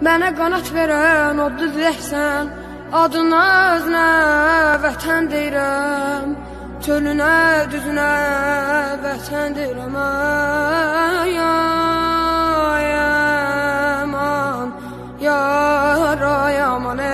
Mənə qanat verən odlu diləksən Adına özünə vətən deyirəm. Çölünə, düzünə vətən deyirəm Ay, ay, aman Yar, ay, aman,